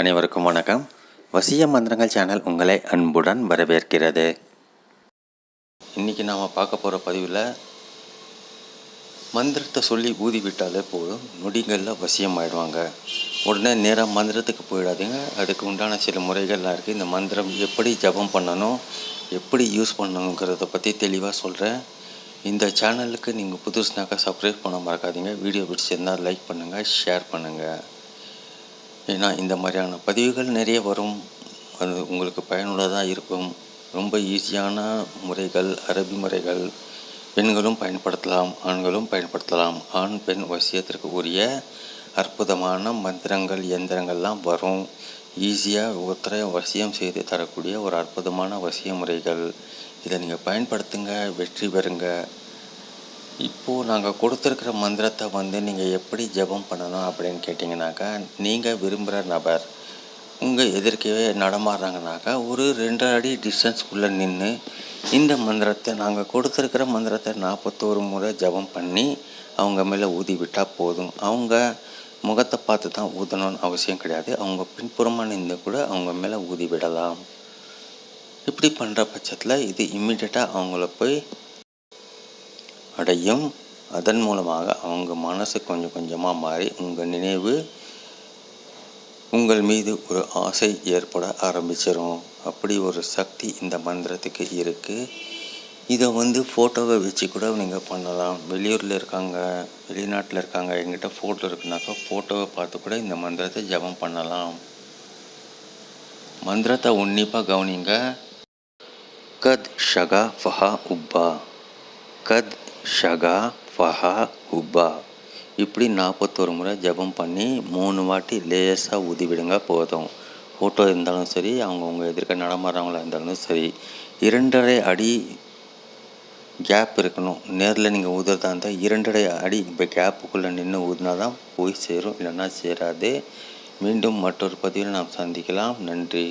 அனைவருக்கும் வணக்கம். வசிய மந்திரங்கள் சேனல் உங்களை அன்புடன் வரவேற்கிறது. இன்றைக்கி நாம் பார்க்க போகிற பதிவில் மந்திரத்தை சொல்லி ஊதி விட்டாலே போதும் நொடிகளில் வசியம் ஆயிடுவாங்க. உடனே நேராக மந்திரத்துக்கு போயிடாதீங்க. அதுக்கு உண்டான சில முறைகள்லாம் இருக்குது இந்த மந்திரம் எப்படி ஜபம் பண்ணணும் எப்படி யூஸ் பண்ணணுங்கிறத பற்றி தெளிவாக சொல்கிறேன் இந்த சேனலுக்கு நீங்கள் புதுசுனாக்கா சப்ஸ்கிரைப் பண்ண மறக்காதீங்க. வீடியோ பிடிச்சிருந்தால் லைக் பண்ணுங்கள் ஷேர் பண்ணுங்கள் ஏன்னா இந்த மாதிரியான பதிவுகள் நிறைய வரும். அது உங்களுக்கு பயனுள்ளதாக இருக்கும். ரொம்ப ஈஸியான முறைகள் அரபி முறைகள். பெண்களும் பயன்படுத்தலாம் ஆண்களும் பயன்படுத்தலாம். ஆண் பெண் வசியத்திற்கு உரிய அற்புதமான மந்திரங்கள் எந்திரங்கள்லாம் வரும். ஈஸியாக ஒருத்தரை வசியம் செய்து தரக்கூடிய ஒரு அற்புதமான வசிய முறைகள். இதை நீங்கள் பயன்படுத்துங்க வெற்றி பெறுங்க. இப்போது நாங்கள் கொடுத்துருக்கிற மந்திரத்தை வந்து நீங்கள் எப்படி ஜெபம் பண்ணணும் அப்படின்னு கேட்டிங்கனாக்கா நீங்கள் விரும்புகிற நபர் உங்கள் எதிர்க்கவே நடமாடுறாங்கனாக்கா ஒரு ரெண்டு அடி டிஸ்டன்ஸ்குள்ளே நின்று இந்த மந்திரத்தை நாங்கள் கொடுத்துருக்கிற மந்திரத்தை நாற்பத்தோரு முறை ஜெபம் பண்ணி அவங்க மேலே ஊதி விட்டால் போதும். அவங்க முகத்தை பார்த்து தான் ஊதணும்னு அவசியம் கிடையாது. அவங்க பின்புறமாக நின்று கூட அவங்க மேலே ஊதி விடலாம். இப்படி பண்ணுற பட்சத்தில் இது இம்மிடியட்டாக அவங்கள போய் அடையும். அதன் மூலமாக அவங்க மனசு கொஞ்சம் கொஞ்சமாக மாறி உங்கள் நினைவு உங்கள் மீது ஒரு ஆசை ஏற்பட ஆரம்பிச்சிடும் அப்படி ஒரு சக்தி இந்த மந்திரத்துக்கு இருக்குது இதை வந்து ஃபோட்டோவை வச்சு கூட நீங்கள் பண்ணலாம். வெளியூரில் இருக்காங்க வெளிநாட்டில் இருக்காங்க எங்கிட்ட ஃபோட்டோ இருக்குனாக்கா ஃபோட்டோவை பார்த்து கூட இந்த மந்திரத்தை ஜபம் பண்ணலாம். மந்திரத்தை உன்னிப்பாக கவனிங்க. கத் ஷகா ஃபஹா உப்பா. கத் ஷகா ஃபஹா ஹுபா. இப்படி நாற்பத்தோரு முறை ஜபம் பண்ணி மூணு வாட்டி லேசாக ஊதிவிடுங்க போதும். ஃபோட்டோ இருந்தாலும் சரி அவங்கவுங்க எதிர்க்க நடமாடுறவங்களா இருந்தாலும் சரி. இரண்டரை அடி கேப் இருக்கணும். நேரில் நீங்கள் ஊதுறதா இருந்தால் இரண்டரை அடி இப்போ கேப்புக்குள்ளே நின்று ஊதினா தான் போய் சேரும் இல்லைன்னா சேராது. மீண்டும் மற்றொரு பதிவில் நாம் சந்திக்கலாம். நன்றி.